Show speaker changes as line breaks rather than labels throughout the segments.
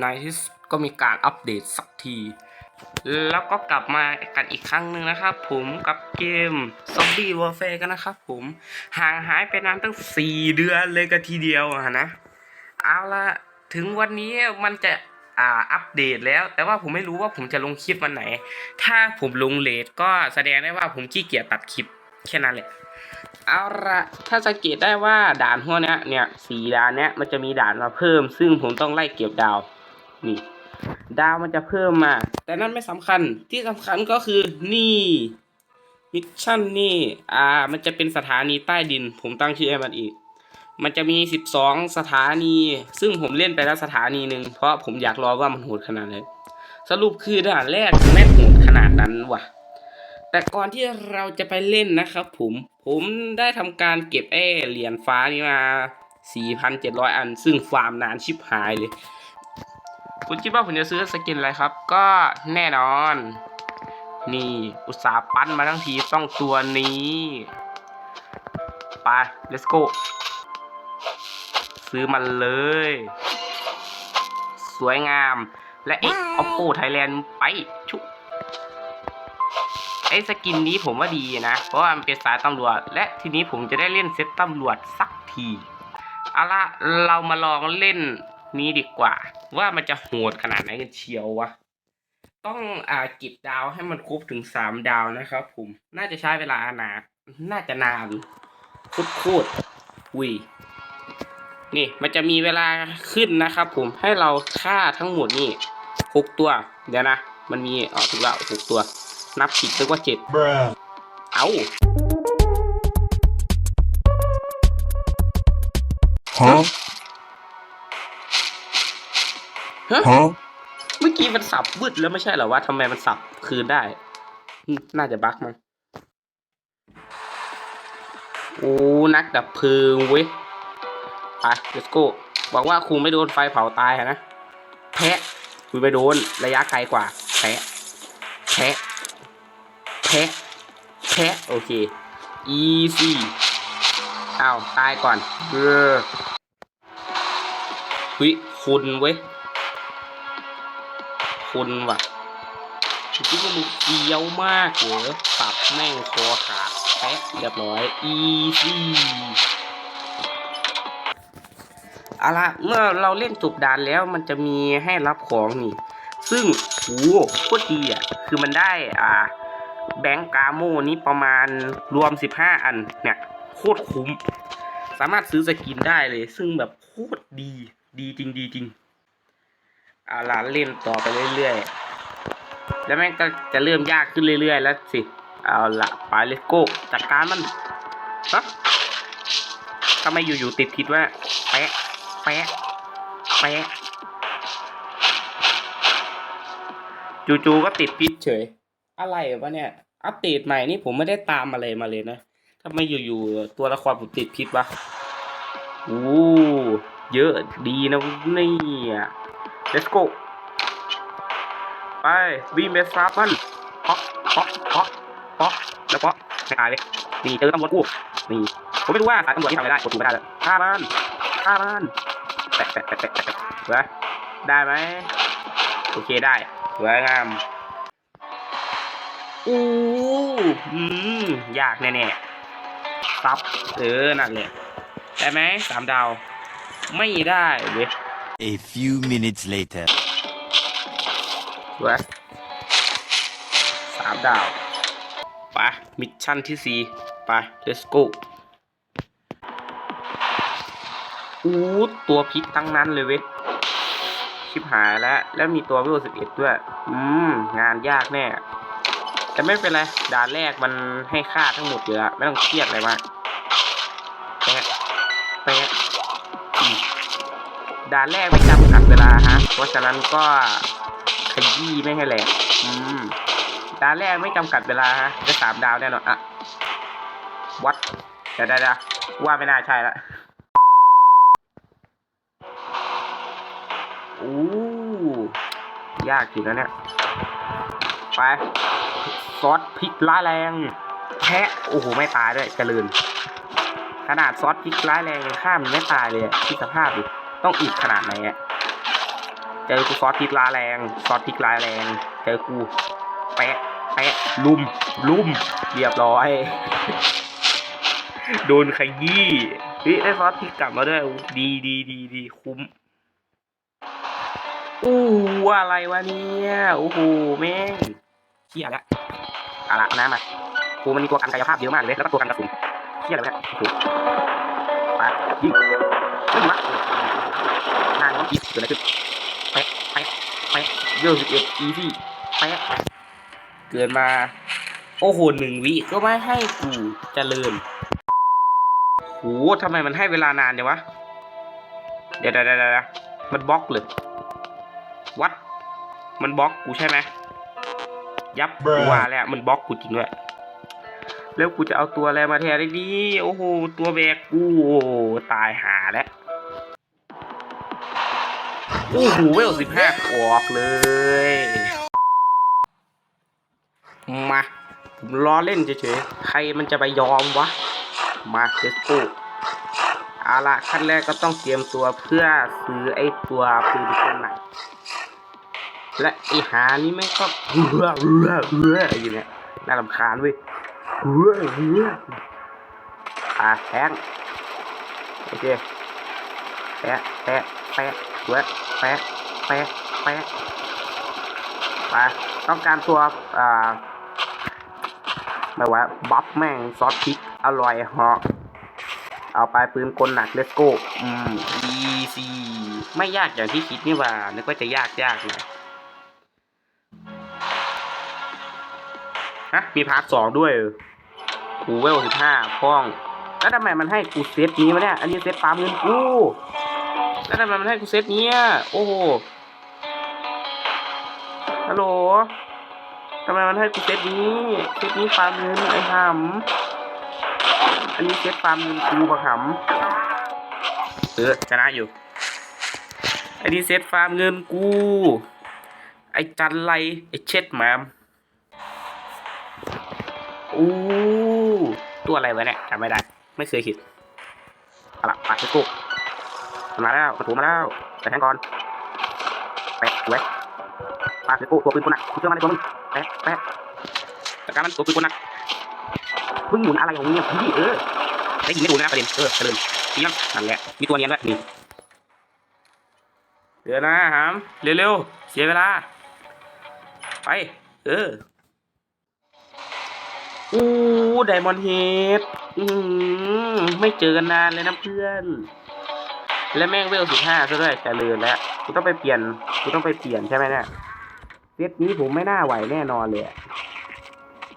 ในที่สุดก็มีการอัปเดตสักที แล้วก็กลับมากันอีกครั้งหนึ่งนะครับ ผมกับเกม Zombie Warfare กันนะครับผม ห่างหายไปนานตั้ง 4 เดือนเลยกันทีเดียวนะ เอาละถึงวันนี้มันจะอ่าอัปเดตแล้ว แต่ว่าผมไม่รู้ว่าผมจะลงคลิปวันไหน ถ้าผมลงเลทก็แสดงได้ว่าผมขี้เกียจตัดคลิปแค่นั้นแหละเอาละถ้าสังเกตได้ว่าด่านพวเนี้ยเนี่ยสีด่านเนี้ยมันจะมีด่านมาเพิ่ม ซึ่งผมต้องไล่เก็บดาว นี่ ดาวมันจะเพิ่มมา แต่นั่นไม่สำคัญที่สำคัญก็คือนี่มิชชั่นนี่ อ่า มันจะเป็นสถานีใต้ดิน ผมตั้งชื่อให้มันอีก มันจะมี 12 สถานี ซึ่งผมเล่นไปแล้วสถานีหนึ่งเพราะผมอยากรอว่ามันโหดขนาดไหนสรุปคือด่านแรกแม่งโหดขนาดนั้นว่ะ แต่ก่อนที่เราจะไปเล่นนะครับผม ผมได้ทำการเก็บไอ้เหรียญฟ้านี่มา 4,700 อัน ซึ่งฟาร์มนานชิบหายเลย คุณคิดว่าผมจะซื้อสกินอะไรครับ ก็แน่นอน นี่อุตสาห์ปั้นมาทั้งทีต้องตัวนี้ ไป let's go ซื้อมันเลย สวยงาม และเอ๊ะ oppo thailand ไปชุบไอ้สกินนี้ผมว่าดีนะ เพราะว่ามันเป็นสายตำรวจ และทีนี้ผมจะได้เล่นเซตตำรวจสักที เอาละเรามาลองเล่น นี้ดีกว่า ว่ามันจะโหดขนาดไหนกันเชียววะ ต้องอ่าเก็บดาวให้มันครบถึงสามดาวนะครับผม น่าจะใช้เวลานานน่าจะนานโคตรๆอุ้ยนี่มันจะมีเวลาขึ้นนะครับผมให้เราฆ่าทั้งหมดนี่หกตัว เดี๋ยวนะ มันมีอ๋อถูกแล้วหกตัว นับผิดนึกว่าเจ็ด
Bruh.
เอา
Huh?
ฮะ
Huh?
เมื่อกี้มันสับวืดแล้วไม่ใช่เหรอวะทำไมมันสับคืนได้อืมน่าจะบั๊กมั้งโอ้นักดับเพลิงเว้ยไป let's go หวังว่าครูไม่โดนไฟเผาตายอะนะแพะครูไปโดนระยะไกลกว่าแพะแพะแพะแพะโอเค easy อ้าวตายก่อนเออวิคุณเว้ย คุณว่ะคิดว่ามึงเฟี้ยวมากเหรอตับแม่งคอขาดแป๊ะเรียบร้อย easy เอาละเมื่อเราเล่นจบด่านแล้วมันจะมีให้รับของนี่ ซึ่งโหโคตรดีอะ คือมันได้อ่า แบงก์กาโมนี้ประมาณรวม 15 อันเนี่ย โคตรคุ้ม สามารถซื้อสกินได้เลย ซึ่งแบบโคตรดี ดีจริงดีจริง เอาล่ะเล่นต่อไปเรื่อยๆ แล้วแม่งก็จะเริ่มยากขึ้นเรื่อยๆ แล้วสิ เอาละไปเลโก้จัดการมันฮะทำไมอยู่ๆติดพิษวะแปะแปะแปะจู่ๆก็ติดพิษเฉย อะไรวะเนี่ย อัปเดตใหม่นี่ผมไม่ได้ตามอะไรมาเลยนะทำไมอยู่ๆตัวละครผมติดพิษวะโอ้เยอะดีนะเนี่ย let's go ไปวิ่งไปซับมันเพาะเพาะเพาะเพาะแล้วเพาะไม่ตายเลยนี่เจอตำรวจกูนี่ผมไม่รู้ว่าสายตำรวจที่ทำอะไรได้กดถูไม่ได้เลยฆ่ามันฆ่ามันแตะแตะแตะแตะแตะเว้ยได้ไหมโอเคได้สวยงามอู้อืมยากแน่ๆซับเออนั่นแหละได้ไหมสามดาว ไม่ได้เว้ย
A few minutes later.
เว้ยสามดาวไปมิชชั่นที่สี่ไป let's go อู้ตัวพิษทั้งนั้นเลยเว้ยชิบหายแล้ว แล้วมีตัววิวสิบเอ็ดด้วย อืม งานยากแน่ แต่ไม่เป็นไร ด่านแรกมันให้ค่าทั้งหมดอยู่แล้ว ไม่ต้องเครียดอะไรมากแป ด่านแรกไม่จำกัดเวลาฮะ เพราะฉะนั้นก็ขยี้ไม่ให้แหลกอืมดาวแรกไม่จำกัดเวลาฮะได้สามดาวแน่นอนอะวัดเดี๋ยวได้ว่าไม่น่าใช่ละโอ้ยากอยู่นะเนี่ย ไป ซอสพริกร้ายแรงแทะโอ้โห ไม่ตายด้วยเจริญ ขนาดซอสพริกร้ายแรงยังข้ามไม่ตายเลยอะคิดสภาพดิ ต้องอีกขนาดไหนอะเจอกูซอสพริกลาแรงซอสพริกลาแรง เจอกูแปะแปะลุมลุมเรียบร้อย โดนขยี้เฮ้ยได้ซอสพริกกลับมาด้วยดีดีดีดีคุ้มอู้อะไรวะเนี่ยโอ้โหแม่งเชี่ยแล้วเอาละน้ำมาโอ้มันมีตัวกันกายภาพเยอะมากเลยแล้วก็ตัวกันกระสุนเชี่ยอะไรวะเนี่ย ปยิงยิงวะหน้าน้องอีฟเกิดอะไรขึ้นแปะแปะแปะเยอะสิบเอ็ดอีซี่แปะเกินมา โอ้โหหนึ่งวิก็ไม่ให้กูเจริญโหทำไมมันให้เวลานานเนี่ยวะเดี๋ยวเดี๋ยวเดี๋ยวเดี๋ยวมันบล็อกเลยวัด มันบล็อกกูใช่ไหมยับกูว่าแล้วมันบล็อกกูจริงด้วย แล้วกูจะเอาตัวอะไรมาแทนได้ดี โอ้โห ตัวแบกกูตายหาแล้วโอ้โหเวลสิบห้าออกเลย มาผมล้อเล่นเฉยๆ ใครมันจะไปยอมวะ มาเลสโก้เอาละขั้นแรกก็ต้องเตรียมตัวเพื่อซื้อไอ้ตัวปืนคนหนักและไอหานี่แม่งก็เรื่อเรื่อเรื่ออยู่เนี่ยน่ารำคาญเว้ย อเรื่อาแทงโอเคแปะแปะแปะเว้ยแปะแปะแปะไปต้องการตัวอ่าไม่ว่าบัฟแม่งซอสพริกอร่อยเหาะเอาไปปืนกลหนักเลสโก้อืม easy ไม่ยากอย่างที่คิดนี่ว่านึกว่าจะยากยากหน่อย ฮะมีพาร์ทสองด้วยกูเวลสิบห้าพ้อง แล้วทำไมมันให้กูเซตนี้วะเนี่ย อันนี้เซตฟาร์มเงินกูแล้วทำไมมันให้กูเซตเนี้ยโอ้โหฮัลโหลทำไมมันให้กูเซตนี้เซตนี้ฟาร์มเงินไอ้หำอันนี้เซตฟาร์มเงินกูปะหำเออชนะอยู่อันนี้เซตฟาร์มเงินกู ไอ้จันไรไอ้เช็ดแมม อู้ตัวอะไรวะเนี่ยจำไม่ได้ ไม่เคยคิดเอาละปัดไปกุ๊กมันมาแล้วมาถูมาแล้วไปแทงก่อนแปะเว้ยปัดไปกุ๊กตัวปืนคนหนักคุณเชื่อมันในตัวมึงแปะแปะจัดการมันตัวปืนคนหนักมึงหมุนอะไรของมึงเนี่ยพี่เออได้ยินไม่ถูกนะประเด็นเออเจริญนี่ยังนั่นแหละมีตัวเนียนด้วยนี่เดี๋ยวนะหามเร็วๆเสียเวลา ไป เออ อู้ไดมอนเฮดอือไม่เจอกันนานเลยนะเพื่อน และแม่งเวลสิบห้าซะด้วยเจริญแล้วกูต้องไปเปลี่ยนกูต้องไปเปลี่ยนใช่ไหมเนี่ยเซตนี้ผมไม่น่าไหวแน่นอนเลย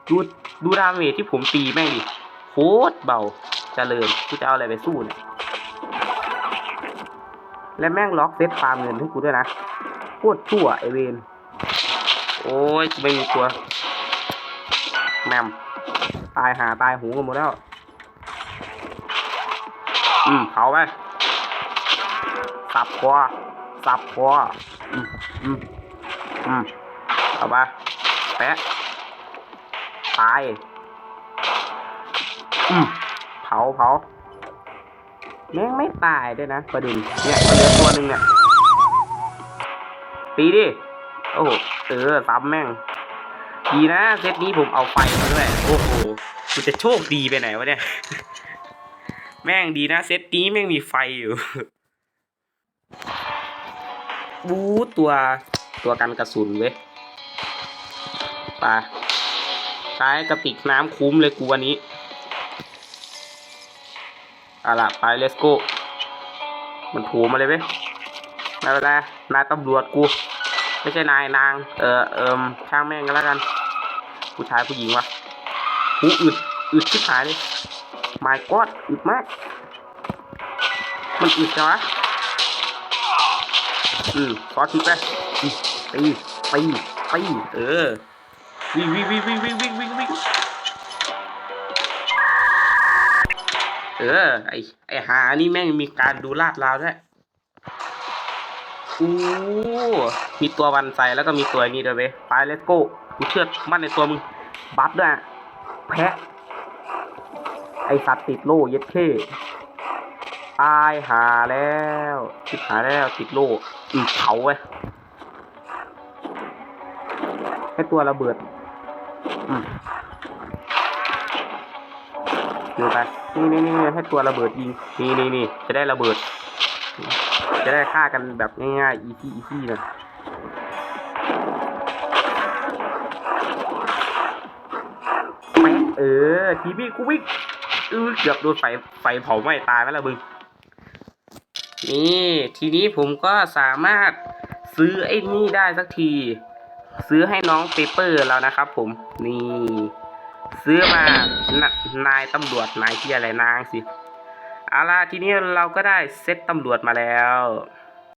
ดูดูดาเมจที่ผมตีแม่งดิโคตรเบาเจริญกูจะเอาอะไรไปสู้เนี่ยและแม่งล็อกเซตฟาร์มเงินให้กูด้วยนะโคตรชั่วไอเวนโอ้ยไม่มีตัวแมม ตายหาตายหูกันหมดแล้ว อืมเผาไป สับคอสับคออืมอืมอืมเอาไปแปะตาย อืมเผาเผาแม่งไม่ตายด้วยนะ ประเด็นเนี่ยมันเหลือตัวหนึ่งเนี่ย ตีดิ โอ้โหเออซ้ำแม่ง ดีนะเซตนี้ผมเอาไฟมาด้วย โอ้โหกูจะโชคดีไปไหนวะเนี่ย แม่งดีนะเซตนี้แม่งมีไฟอยู่บูตัวตัวกันกระสุนเว้ยไปใช้กระติกน้ำคุ้มเลยกูวันนี้อาล่ะไป let's go มันถูมาเลยเว้ยไม่เป็นไรนายตำรวจกู ไม่ใช่นายนาง เออเอิมช่างแม่งกันแล้วกัน ผู้ชายผู้หญิงวะหูอึดอึดชิบหายเลยไม่กอดอึดมาก มันอึดจังวะอืมซอสทิปไปอืมตีตีตีเออวิ่งวิ่งวิ่งวิ่งวิ่งวิ่งวิ่งวิ่งเออ ไอไอหานี่แม่งมีการดูลาดราวด้วยอู้มีตัววันใสแล้วก็มีตัวนี้ด้วยเว้ยไปเลสโก้ กูเชื่อมั่นในตัวมึง บัฟด้วยอะแพะ ไอสัตว์ติดโล่เย็ดเข้ตายหาแล้วติดหาแล้วติดโล่อือเผาเว้ยให้ตัวระเบิดอืมดูไปนี่นี่นี่ให้ตัวระเบิดยิง นี่นี่นี่จะได้ระเบิด จะได้ฆ่ากันแบบง่ายๆอีซี่อีซี่เลย เออ ทีบี้กูวิ่งเออเกือบโดนไฟไฟเผาไหม้ตายไหมล่ะมึง นี่ทีนี้ผมก็สามารถซื้อไอ้นี่ได้สักที ซื้อให้น้องเปเปอร์แล้วนะครับผม นี่ ซื้อมานนายตำรวจนายที่อะไรนางสิเอาล่ะทีนี้เราก็ได้เซตตำรวจมาแล้ว